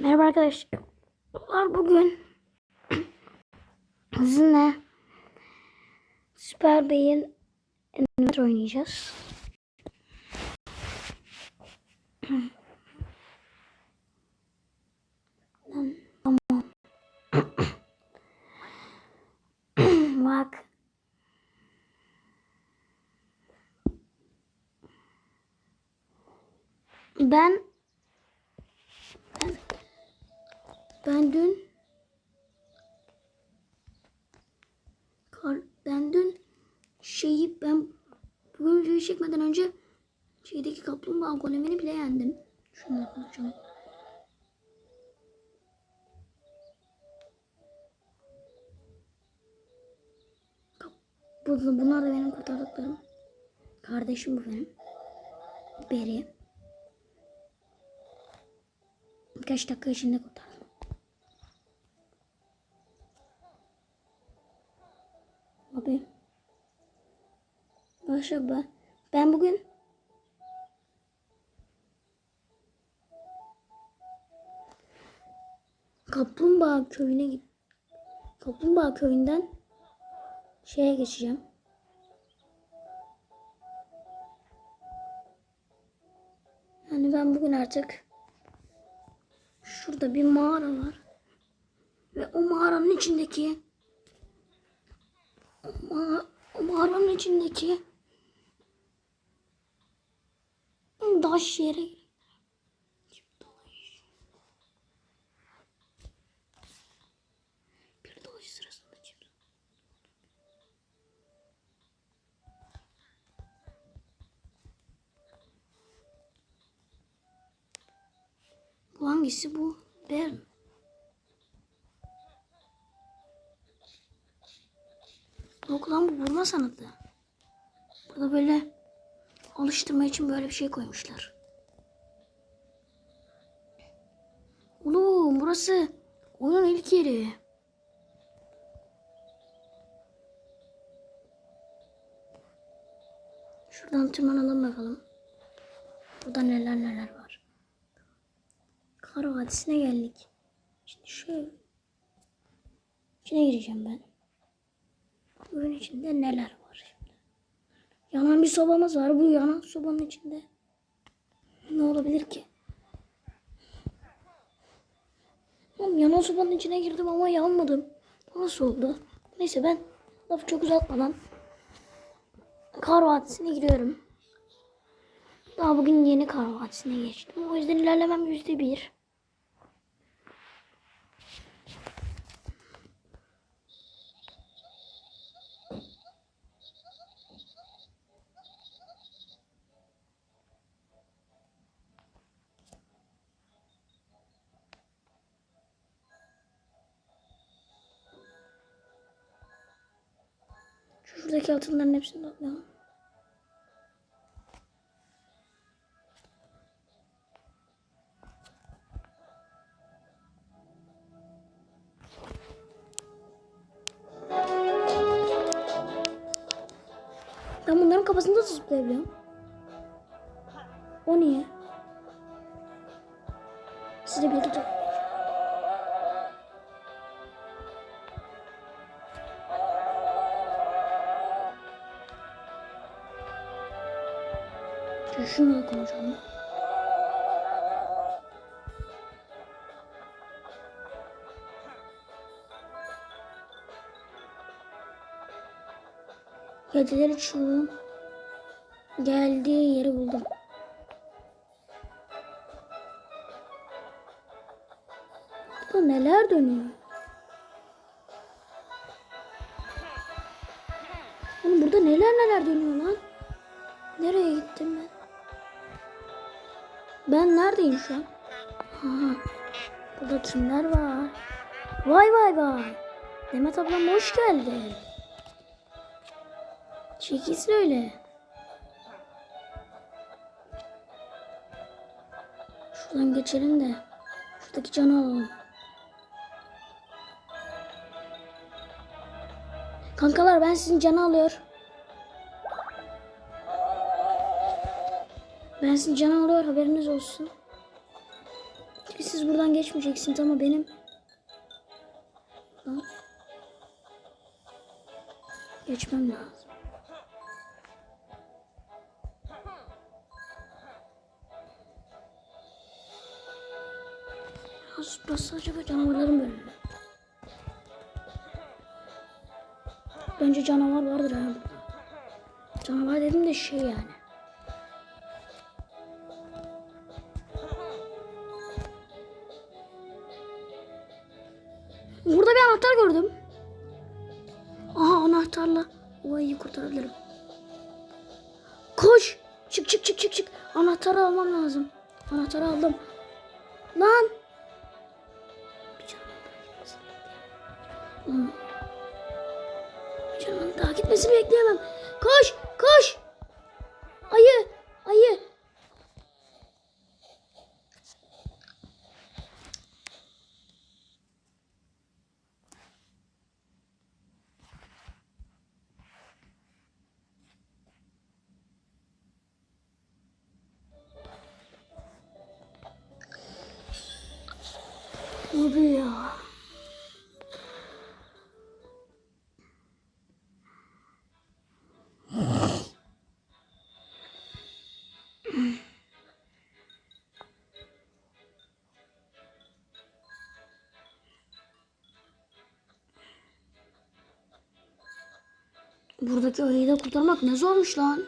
Merhaba arkadaşlar. Bugün sizinle Süper Bey'in Animator oynayacağız. Tamam. Bak. Ben Ben dün ben dün şeyi ben bugün videoyu çekmeden önce şeydeki kaplumbağa golemini bile yendim. Şunları konuşalım. Bu, bunlar da benim kurtardıklarım. Kardeşim bu benim. Beri. Birkaç dakika içinde kurtardım. Abi. Başla ben. Ben bugün Kaplumbağa köyüne git. Kaplumbağa köyünden şeye geçeceğim. Yani ben bugün artık şurada bir mağara var. Ve o mağaranın içindeki o, ma o mağaranın içindeki taş yere. Bu hangisi bu? Bern. Yok lan bu vurma sanatı. Burada böyle alıştırma için böyle bir şey koymuşlar. Oğlum burası oyunun ilk yeri. Şuradan tırmanalım bakalım. Burada neler neler var. Kar Vadisi'ne geldik. Şimdi şöyle içine gireceğim ben. Bunun içinde neler var şimdi? Yanan bir sobamız var. Bu yanan sobanın içinde ne olabilir ki? Oğlum yanan sobanın içine girdim ama yanmadım. Nasıl oldu? Neyse ben lafı çok uzatmadan Kar Vadisi'ne giriyorum. Daha bugün yeni Kar Vadisi'ne geçtim. O yüzden ilerlemem yüzde bir. Şuradaki altınların hepsini toplayalım. Ben bunların kafasında da zıplayabiliyorum. O niye? Size bilgi toplayacağım. Şunu konuşalım. Geceleri çuğun geldiği yeri buldum. Burada neler dönüyor? Oğlum burada neler neler dönüyor lan? Nereye gittim ben? Ben neredeyim şu an? Aha. Burada kimler var? Vay vay vay. Demet ablam hoş geldin. Çekilsin öyle. Şuradan geçelim de şuradaki canı alalım. Kankalar ben sizin canı alıyor. Ben sizin canı alıyor haberiniz olsun. Siz buradan geçmeyeceksiniz ama benim buradan geçmem lazım. Burası, burası acaba canavarların bölümü. mü? Bence canavar vardır ha. Canavar dedim de şey yani. Gördüm. Aha anahtarla o ayıyı kurtarabilirim. Koş. Çık çık çık çık çık. Anahtarı almam lazım. Anahtarı aldım. Lan. Bir canım daha gitmesini. Bir canım daha gitmesini bekleyemem. Koş koş. Ayı ayı. Buradaki ayıyı da kurtarmak ne zormuş lan.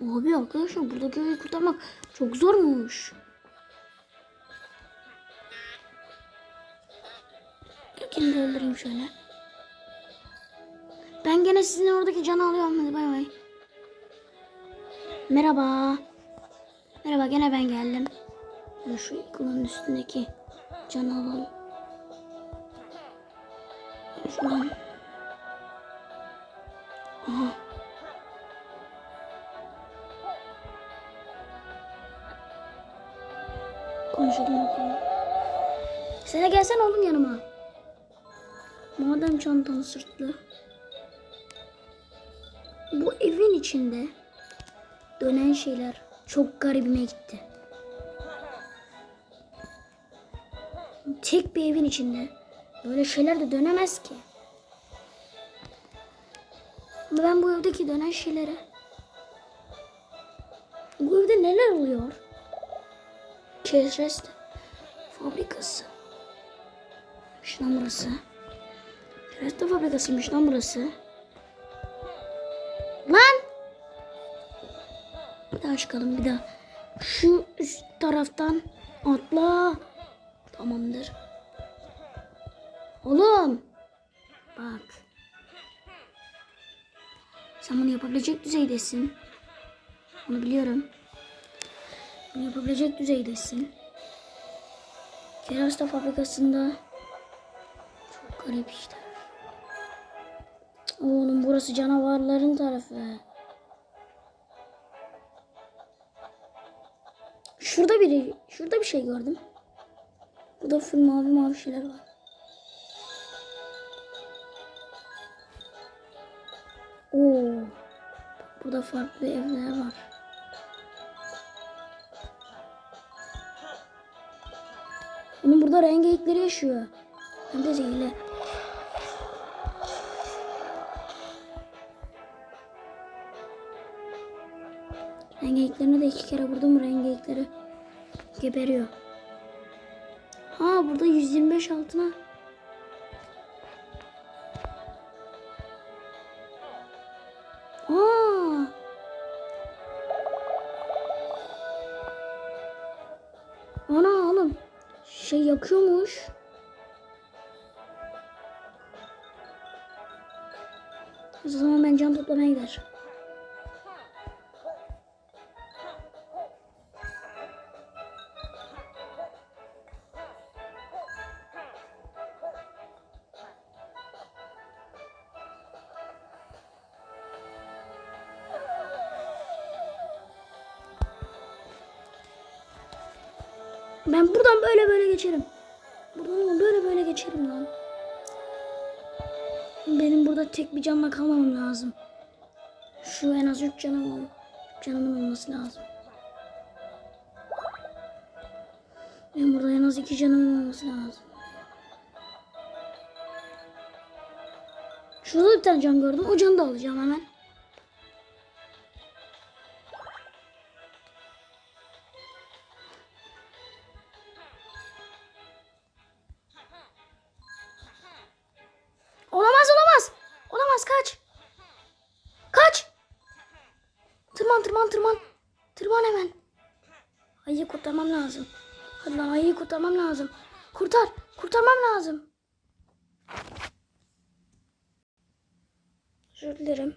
Abi arkadaşlar buradaki ayıyı kurtarmak çok zormuş. İlkini de öldüreyim şöyle. Ben gene sizin oradaki canı alıyorum. Hadi bay bay. Merhaba. Merhaba gene ben geldim. Şu ikonun üstündeki canı alalım. Şuradan. Konuşalım bakalım. Sen gelsen oğlum yanıma. Madem çantanı sırtlı. Bu evin içinde dönen şeyler çok garibime gitti. Tek bir evin içinde böyle şeyler de dönemez ki. Ben bu evdeki dönen şeylere bu evde neler oluyor? Keşrest fabrikası. Şuna burası. Resto fabrikasıymış lan burası. Lan! Bir daha çıkalım bir daha. Şu üst taraftan atla. Tamamdır. Oğlum. Bak. Sen bunu yapabilecek düzeydesin. Onu biliyorum. Bunu yapabilecek düzeydesin. Kerasta fabrikasında çok garip işte. Oğlum burası canavarların tarafı. Şurada biri, şurada bir şey gördüm. Burada full mavi mavi şeyler var. Oo. Burada farklı evler var. Onun burada rengeyikleri yaşıyor. Hem de zehirli. Rengeyiklerine de iki kere vurdum rengeyikleri geberiyor. Ha burada 125 altına. Şey yakıyormuş. O zaman ben can toplamaya gider. Ben buradan böyle böyle geçerim. Buradan böyle böyle geçerim lan. Benim burada tek bir canla kalmamam lazım. Şu en az 3 canım ol. Canımın olması lazım. Ben burada az iki canım olması lazım. Şurada bir tane can gördüm. O canı da alacağım hemen. Tırman tırman tırman. Tırman hemen. Ayıyı kurtarmam lazım. Hadi lan ayıyı kurtarmam lazım. Kurtar. Kurtarmam lazım. Özür dilerim.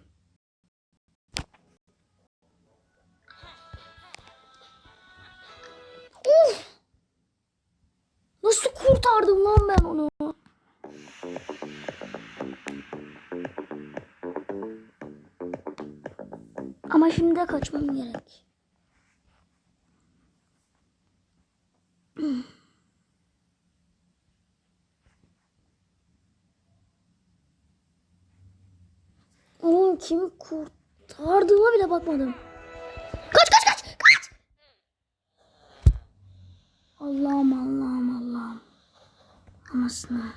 Uf! Nasıl kurtardım lan ben onu? Şimdi kaçmam gerek. Oğlum kimi kurtardığıma bile bakmadım. Kaç kaç kaç kaç. Allah'ım Allah'ım Allah'ım. Anasını.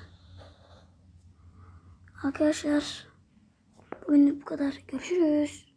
Arkadaşlar bugün bu kadar. Görüşürüz.